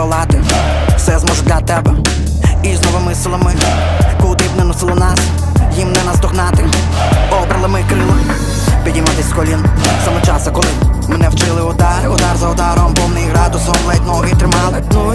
долати, все зможу для тебе. І з новими силами, куди б не носило нас, їм не наздогнати, обрали ми крила, підійматись з колін, саме час, коли мене вчили удар, удар за ударом, повний градусом, ледь ноги тримали. Ну,